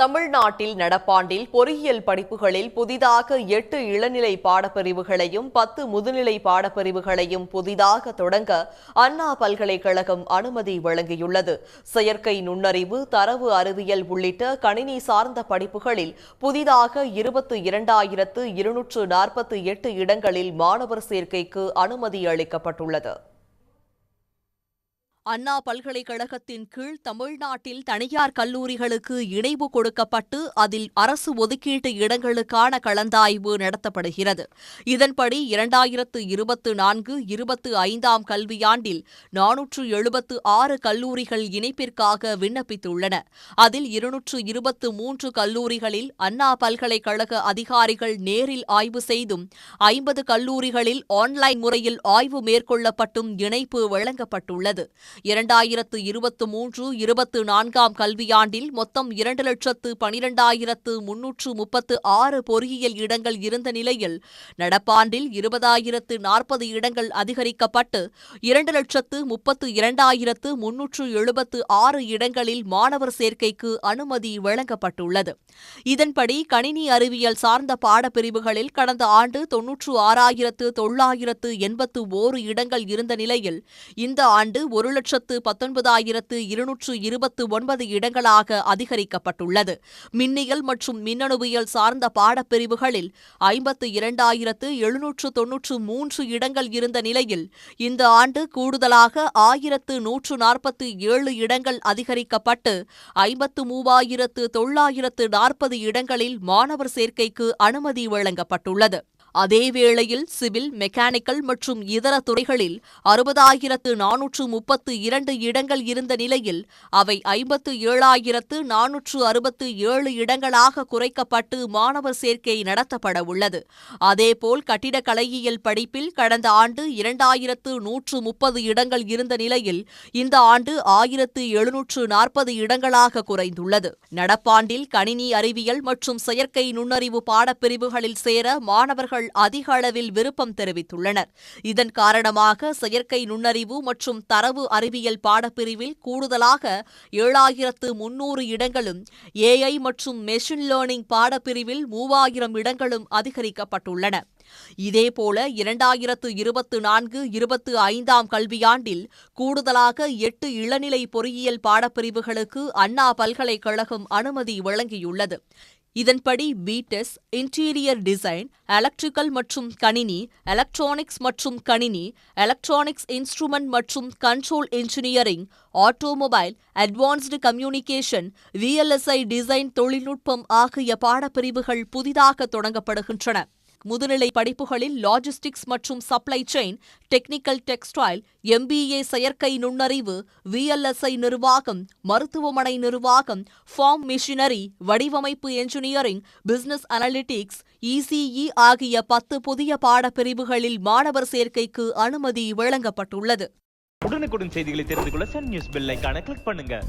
தமிழ்நாட்டில் நடப்பாண்டில் பொறியியல் படிப்புகளில் புதிதாக எட்டு இளநிலை பாடப்பிரிவுகளையும் பத்து முதுநிலை பாடப்பிரிவுகளையும் புதிதாக தொடங்க அண்ணா பல்கலைக்கழகம் அனுமதி வழங்கியுள்ளது. செயற்கை நுண்ணறிவு தரவு அறிவியல் உள்ளிட்ட கணினி சார்ந்த படிப்புகளில் புதிதாக இருபத்து இரண்டாயிரத்து இருநூற்று நாற்பத்தி எட்டு இடங்களில் மாணவர் சேர்க்கைக்கு அனுமதி அளிக்கப்பட்டுள்ளது. அண்ணா பல்கலைக்கழகத்தின் கீழ் தமிழ்நாட்டில் தனியார் கல்லூரிகளுக்கு இணைவு கொடுக்கப்பட்டு அதில் அரசு ஒதுக்கீட்டு இடங்களுக்கான கலந்தாய்வு நடத்தப்படுகிறது. இதன்படி இரண்டாயிரத்து இருபத்து நான்கு இருபத்து ஐந்தாம் கல்வியாண்டில் நானூற்று எழுபத்து ஆறு கல்லூரிகள் இணைப்பிற்காக விண்ணப்பித்துள்ளன. அதில் இருநூற்று இருபத்து மூன்று கல்லூரிகளில் அண்ணா பல்கலைக்கழக அதிகாரிகள் நேரில் ஆய்வு செய்தும் ஐம்பது கல்லூரிகளில் ஆன்லைன் முறையில் ஆய்வு மேற்கொள்ளப்பட்டும் இணைப்பு வழங்கப்பட்டுள்ளது. இரண்டாயிரத்து இருபத்து மூன்று இருபத்து நான்காம் கல்வியாண்டில் மொத்தம் இரண்டு லட்சத்து பனிரெண்டாயிரத்து முன்னூற்று முப்பத்து ஆறு பொறியியல் இடங்கள் இருந்த நிலையில் நடப்பாண்டில் இருபதாயிரத்து நாற்பது இடங்கள் அதிகரிக்கப்பட்டு இரண்டு லட்சத்து முப்பத்து இரண்டாயிரத்து முன்னூற்று எழுபத்து ஆறு இடங்களில் மாணவர் சேர்க்கைக்கு அனுமதி வழங்கப்பட்டுள்ளது. இதன்படி கணினி அறிவியல் சார்ந்த பாடப்பிரிவுகளில் கடந்த ஆண்டு தொன்னூற்று ஆறாயிரத்து தொள்ளாயிரத்து எண்பத்து ஓரு இடங்கள் இருந்த நிலையில் இந்த ஆண்டு ஒரு லட்சத்து பத்தொன்பதாயிரத்து இருநூற்று இருபத்து ஒன்பது இடங்களாக அதிகரிக்கப்பட்டுள்ளது. மின்னியல் மற்றும் மின்னணுவியல் சார்ந்த பாடப்பிரிவுகளில் ஐம்பத்து இரண்டாயிரத்து எழுநூற்று தொன்னூற்று மூன்று இடங்கள் இருந்த நிலையில் இந்த ஆண்டு கூடுதலாக ஆயிரத்து நூற்று நாற்பத்து ஏழு இடங்கள் அதிகரிக்கப்பட்டு ஐம்பத்து மூவாயிரத்து தொள்ளாயிரத்து நாற்பது இடங்களில் மாணவர் சேர்க்கைக்கு அனுமதி வழங்கப்பட்டுள்ளது. அதேவேளையில் சிவில் மெக்கானிக்கல் மற்றும் இதர துறைகளில் அறுபதாயிரத்து நானூற்று முப்பத்து இரண்டு இடங்கள் இருந்த நிலையில் அவை ஐம்பத்து ஏழாயிரத்து நானூற்று அறுபத்து ஏழு இடங்களாக குறைக்கப்பட்டு மாணவர் சேர்க்கை நடத்தப்பட உள்ளது. அதேபோல் கட்டிடக்கலையியல் படிப்பில் கடந்த ஆண்டு இரண்டாயிரத்து நூற்று முப்பது இடங்கள் இருந்த நிலையில் இந்த ஆண்டு ஆயிரத்து எழுநூற்று நாற்பது இடங்களாக குறைந்துள்ளது. நடப்பாண்டில் கணினி அறிவியல் மற்றும் செயற்கை நுண்ணறிவு பாடப்பிரிவுகளில் சேர மாணவர்கள் அதிக அளவில் விருப்பம் தெரிவித்துள்ளனர். இதன் காரணமாக செயற்கை நுண்ணறிவு மற்றும் தரவு அறிவியல் பாடப்பிரிவில் கூடுதலாக ஏழாயிரத்து முன்னூறு இடங்களும் ஏஐ மற்றும் மெஷின் லேர்னிங் பாடப்பிரிவில் மூவாயிரம் இடங்களும் அதிகரிக்கப்பட்டுள்ளன. இதேபோல இரண்டாயிரத்து இருபத்து நான்கு இருபத்து ஐந்தாம் கல்வியாண்டில் கூடுதலாக எட்டு இளநிலை பொறியியல் பாடப்பிரிவுகளுக்கு அண்ணா பல்கலைக்கழகம் அனுமதி வழங்கியுள்ளது. இதன்படி பிடெஸ் இன்டீரியர் டிசைன் எலக்ட்ரிக்கல் மற்றும் கணினி எலக்ட்ரானிக்ஸ் மற்றும் கணினி எலக்ட்ரானிக்ஸ் இன்ஸ்ட்ருமெண்ட் மற்றும் control engineering automobile advanced communication VLSI design தொழில்நுட்பம் ஆகிய பாடப்பிரிவுகள் புதிதாக தொடங்கப்படுகின்றன. முதுநிலை படிப்புகளில் லாஜிஸ்டிக்ஸ் மற்றும் supply chain technical textile MBA செயற்கை நுண்ணறிவு விஎல்எஸ்ஐ நிர்வாகம் மருத்துவமனை நிர்வாகம் ஃபார்ம் மிஷினரி வடிவமைப்பு என்ஜினியரிங் பிசினஸ் அனலிட்டிக்ஸ் இசிஇ ஆகிய பத்து புதிய பாடப்பிரிவுகளில் மாணவர் சேர்க்கைக்கு அனுமதி வழங்கப்பட்டுள்ளது. உடனுக்குடன் செய்திகளை தெரிந்து கொள்ள சன் நியூஸ் பெல் கிளிக் பண்ணுங்க.